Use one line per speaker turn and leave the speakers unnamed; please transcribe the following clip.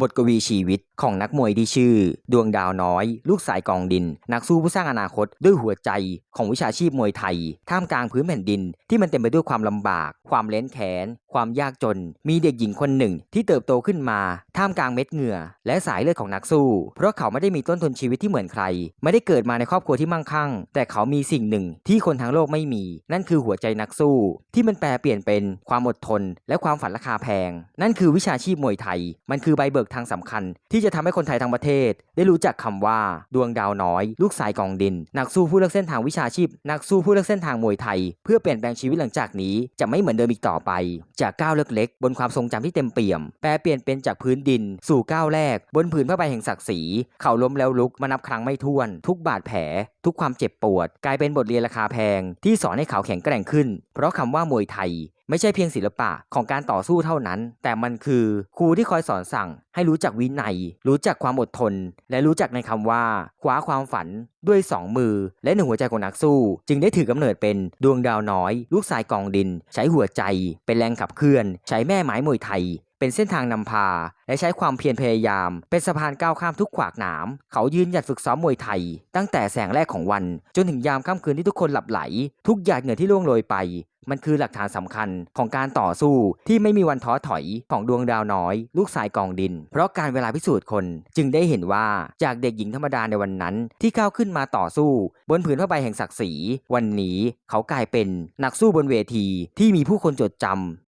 บทกวีชีวิตของนักมวยที่ชื่อ ดวงดาวน้อย ลูกสายกองดิน นักสู้ผู้สร้างอนาคตด้วยหัวใจของวิชาชีพมวยไทย ท่ามกลางพื้นแผ่นดิน ที่มันเต็มไปด้วยความลำบาก ความเล้นแขน ความยากจน มีเด็กหญิงคนหนึ่งที่เติบโตขึ้นมา ท่ามกลางเม็ดเหงื่อ และสายเลือดของนักสู้ เพราะเขาไม่ได้มีต้นทุนชีวิตที่เหมือนใคร ไม่ได้เกิดมาในครอบครัวที่มั่งคั่ง แต่เขามีสิ่งหนึ่งที่คนทั้งโลกไม่มี นั่นคือหัวใจนักสู้ ที่มันแปลเปลี่ยนเป็นความอดทน และความฝันราคาแพง นั่นคือวิชาชีพมวยไทย มันคือใบเบิกทางสำคัญ ที่จะทำให้คนไทยทั้งประเทศ ได้รู้จักคำว่าดวงดาวน้อย ลูกสายกองดิน นักสู้ผู้เลือกเส้นทางวิชาชีพ นักสู้ผู้เลือกเส้นทางมวยไทย เพื่อเปลี่ยนแปลงชีวิตหลังจากนี้จะไม่เหมือนเดิมอีกต่อไป จากก้าวเล็กๆบนความทรงจำที่เต็มเปี่ยม แปลเปลี่ยนเป็นจากพื้นดิน สู่ก้าวแรก บนผืนผ้าใบแห่งศักดิ์ศรีเขาล้มแล้วลุกมานับครั้งไม่ถ้วน ทุกบาดแผล ทุกความเจ็บปวด กลายเป็นบทเรียนราคาแพง ที่สอนให้เขาแข็งแกร่งขึ้น เพราะคำว่ามวยไทย ไม่ใช่เพียงศิลปะของการต่อสู้เท่านั้น แต่มันคือครูที่คอยสอนสั่ง ให้รู้จักวินัย รู้จักความอดทน และรู้จักในคำว่าคว้าความฝันด้วยสองมือ และหนึ่งหัวใจของนักสู้ จึงได้ถือกำเนิดเป็นดวงดาวน้อย ลูกสายกองดิน ใช้หัวใจ เป็นแรงขับเคลื่อน ใช้แม่ไม้มวยไทย เป็นเส้นทางนำพา และใช้ความเพียรพยายาม เป็นสะพานก้าวข้ามทุกขวากหนาม เขายืนหยัดฝึกซ้อมมวยไทย ตั้งแต่แสงแรกของวัน จนถึงยามค่ำคืนที่ทุกคนหลับไหล ทุกหยาดเหงื่อที่ล่วงโรยไป มันคือหลักฐานสำคัญของการต่อสู้ที่ไม่มีวันท้อถอยของดวงดาวน้อย ลูกสายกองดิน เพราะการเวลาพิสูจน์คน จึงได้เห็นว่าจากเด็กหญิงธรรมดาในวันนั้น ที่ก้าวขึ้นมาต่อสู้ บนผืนผ้าใบแห่งศักดิ์ศรีวันนี้เขากลายเป็นนักสู้บนเวทีที่มีผู้คนจดจำ